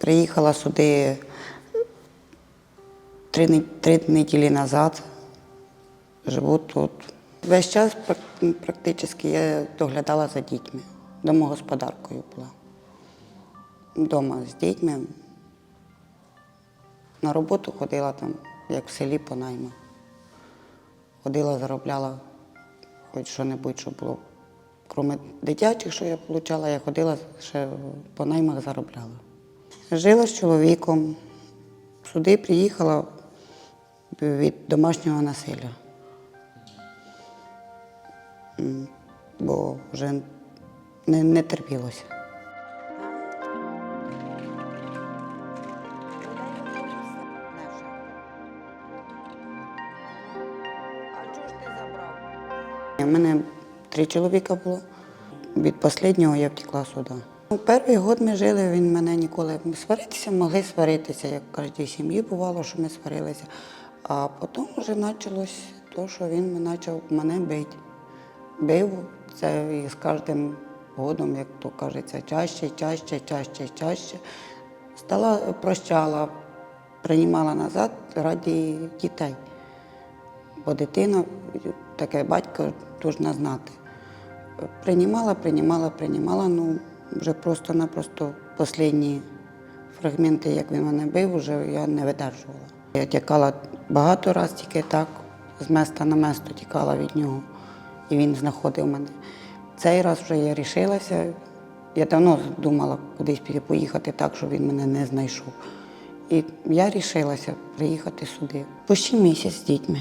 Приїхала сюди три, три неділі назад. Живу тут. Весь час прак- практично я доглядала за дітьми. Домогосподаркою була. Вдома з дітьми. На роботу ходила там, як в селі по наймах. Ходила, заробляла хоч що-небудь, що було. Крім дитячих, що я отримала, я ходила ще по наймах заробляла. Жила з чоловіком, сюди приїхала від домашнього насилля. Бо вже не, не терпілося. У мене три чоловіка було. Від останнього я втекла сюди. У перший год ми жили, він мене ніколи сваритися, могли сваритися, як в кожній сім'ї бувало, що ми сварилися. А потім вже почалось те, що він почав мене бити. Бив це і з кожним годом, як то кажеться, чаще, чаще, чаще, чаще. Стала прощала, приймала назад раді дітей. Бо дитина, таке батько повинна знати. Приймала, приймала, приймала, ну вже просто-напросто останні фрагменти, як він мене бив, вже я не видержувала. Я тікала багато разів тільки так, з места на место тікала від нього, і він знаходив мене. Цей раз вже я рішилася. Я давно думала кудись поїхати так, щоб він мене не знайшов. І я рішилася приїхати сюди. Почти місяць з дітьми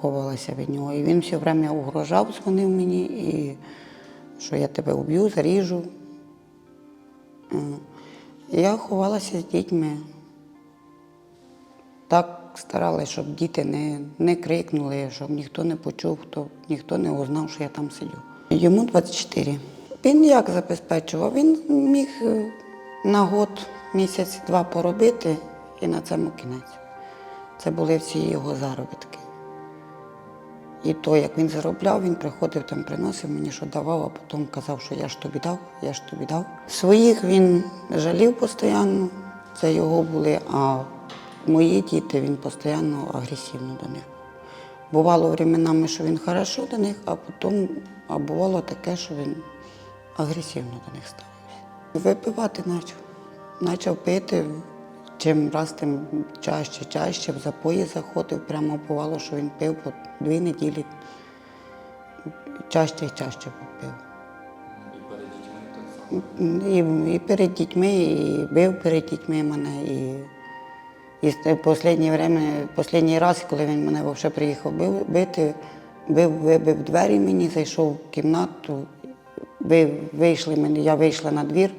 ховалася від нього. І він все время угрожав, дзвонив мені, і що я тебе уб'ю, заріжу. Я ховалася з дітьми. Так старалася, щоб діти не, не крикнули, щоб ніхто не почув, хто, ніхто не узнав, що я там сидю. Йому 24. Він як забезпечував? Він міг е, на год, місяць-два поробити і на цьому кінець. Це були всі його заробітки. І то, як він заробляв, він приходив там, приносив мені, що давав, а потім казав, що я ж тобі дав, я ж тобі дав. Своїх він жалів постійно, це його були, а мої діти він постійно агресивно до них. Бувало временами, що він хорошо до них, а потім а бувало таке, що він агресивно до них ставився. Випивати почав. Почав пити, чим раз тим чаще, чаще в запої заходив. Прямо бувало, що він пив по дві неділі. Чаще і чаще пив. І, і перед дітьми, і бив перед дітьми мене. І, і в останнє время, останній раз, коли він мене взагалі приїхав бив, бити, бив, вибив двері мені, зайшов в кімнату, ви, вийшли мені, я вийшла на двір,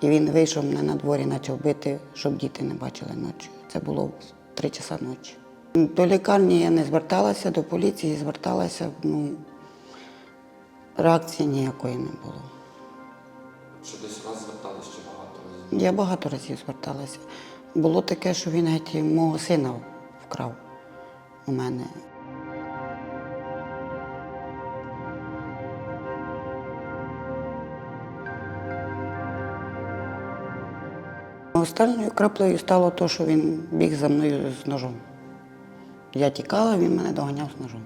і він вийшов мене на дворі, почав бити, щоб діти не бачили ночі. Це було три часа ночі. До лікарні я не зверталася, до поліції зверталася, ну, реакції ніякої не було. Що десь раз звертались чи багато разів? Я багато разів зверталася. Було таке, що він геть мого сина вкрав у мене. Останньою краплею стало те, що він біг за мною з ножом. Я тікала, він мене доганяв з ножом.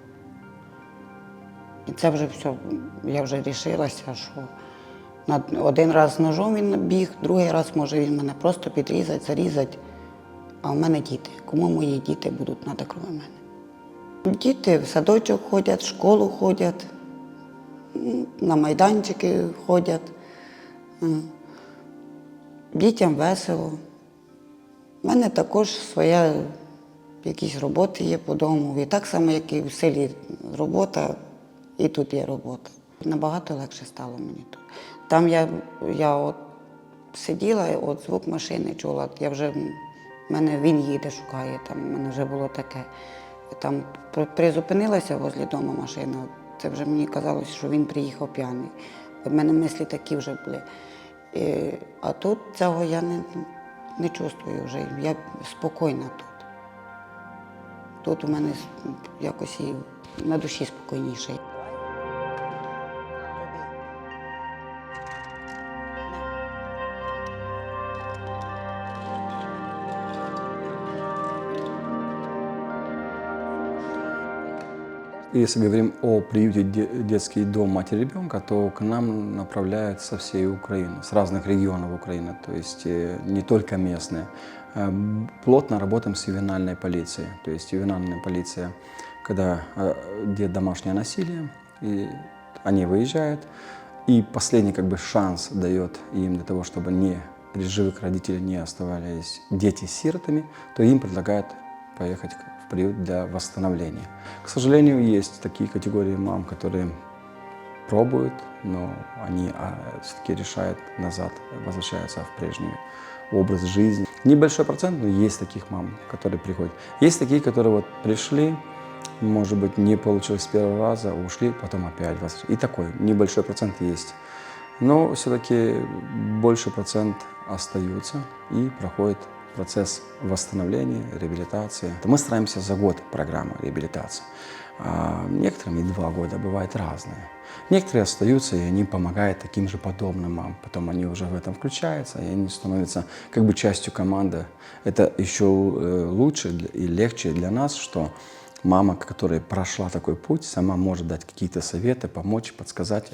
І це вже все, я вже рішилася, що один раз з ножом він біг, другий раз може він мене просто підрізати, зарізати. А в мене діти. Кому мої діти будуть треба крім мене? Діти в садочок ходять, в школу ходять, на майданчики ходять. Дітям весело. У мене також своя якісь роботи є по дому. І так само, як і в селі робота, і тут є робота. Набагато легше стало мені тут. Там я, я от сиділа, от звук машини чула. Я вже, мене він їде, шукає, там в мене вже було таке. Там призупинилася возле дому машина. Це вже мені казалося, що він приїхав п'яний. У мене мислі такі вже були. І, а тут цього я не, не чувствую вже. Я спокійна тут. Тут у мене якось і на душі спокійніше. Если говорим о приюте де- детский дом матери ребенка, то к нам направляют со всей Украины, с разных регионов Украины, то есть э, не только местные. Э, Плотно работаем с ювенальной полицией, то есть ювенальная полиция, когда э, где домашнее насилие, и они выезжают, и последний как бы шанс дает им для того, чтобы не живых родителей не оставались дети сиротами, то им предлагают поехать приют для восстановления. К сожалению, есть такие категории мам, которые пробуют, но они все-таки решают назад, возвращаются в прежний образ жизни. Небольшой процент, но есть таких мам, которые приходят. Есть такие, которые вот пришли, может быть, не получилось с первого раза, ушли, потом опять возвращаются. И такой небольшой процент есть. Но все-таки больше процент остаются и проходит процесс восстановления, реабилитации. Мы стараемся за год программы реабилитации. А некоторым и два года бывает разные. Некоторые остаются, и они помогают таким же подобным мам. Потом они уже в этом включаются, и они становятся как бы частью команды. Это еще э, лучше и легче для нас, что мама, которая прошла такой путь, сама может дать какие-то советы, помочь, подсказать.